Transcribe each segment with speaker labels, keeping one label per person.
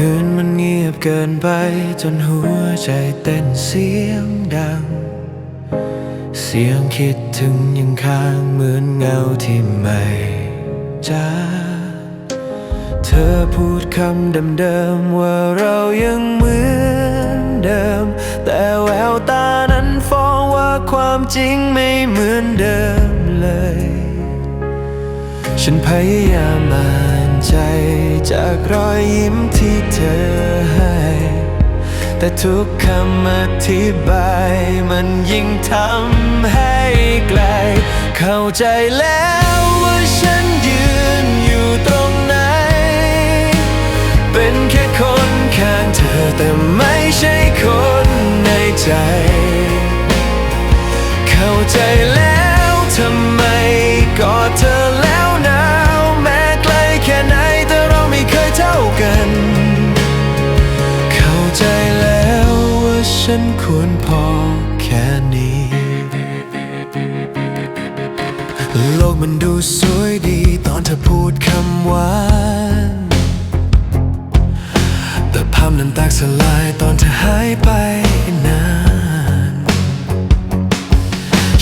Speaker 1: คืนมันเงียบเกินไป จนหัวใจเต้นเสียงดัง เสียงคิดถึงยังค้างเหมือนเงาที่ไม่จางเธอพูดคำเดิมๆว่าเรายังเหมือนเดิม แต่แววตานั้นฟ้องว่าความจริงไม่เหมือนเดิมเลย ฉันพยายามอ่าน ใจจากรอยยิ้มที่เธอให้ แต่ทุกคำอธิบายมันยิ่งทำให้ไกล เข้าใจแล้ว ฉันควรพอแค่นี้ โลกมันดูสวยดีตอนเธอพูดคำหวานแต่ภาพนั้นแตกสลายตอนเธอหายไปนาน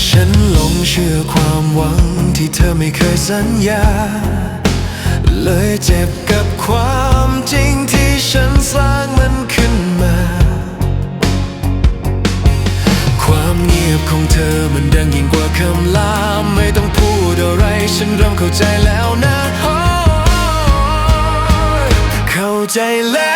Speaker 1: ฉันหลงเชื่อความหวังที่เธอไม่เคยสัญญา เลยเจ็บกับความจริงที่ฉันสร้างมันขึ้น เข้าใจแล้วนะโอ้ยเข้าใจแล้ว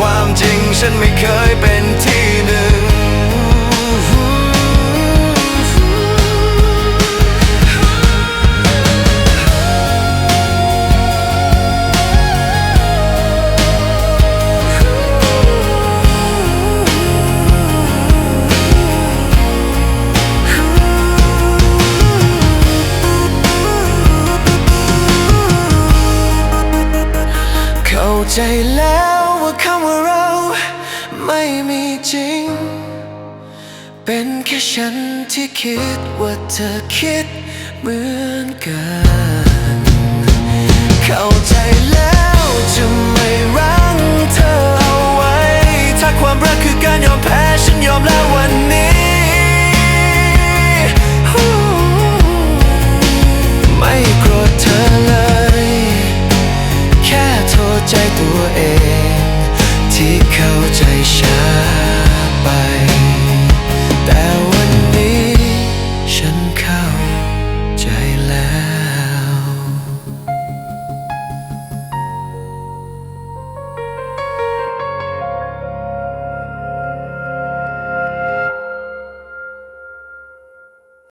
Speaker 1: ความจริงฉันไม่เคยเป็นที่หนึ่ง เข้าใจแล้ว ว่าคำว่าเราไม่มีจริง เป็นแค่ฉันที่คิดว่าเธอคิดเหมือนกัน เข้าใจแล้วจะไม่รั้งเธอเอาไว้ ถ้าความรักคือการยอมแพ้ฉันยอมแล้วว่า 摘下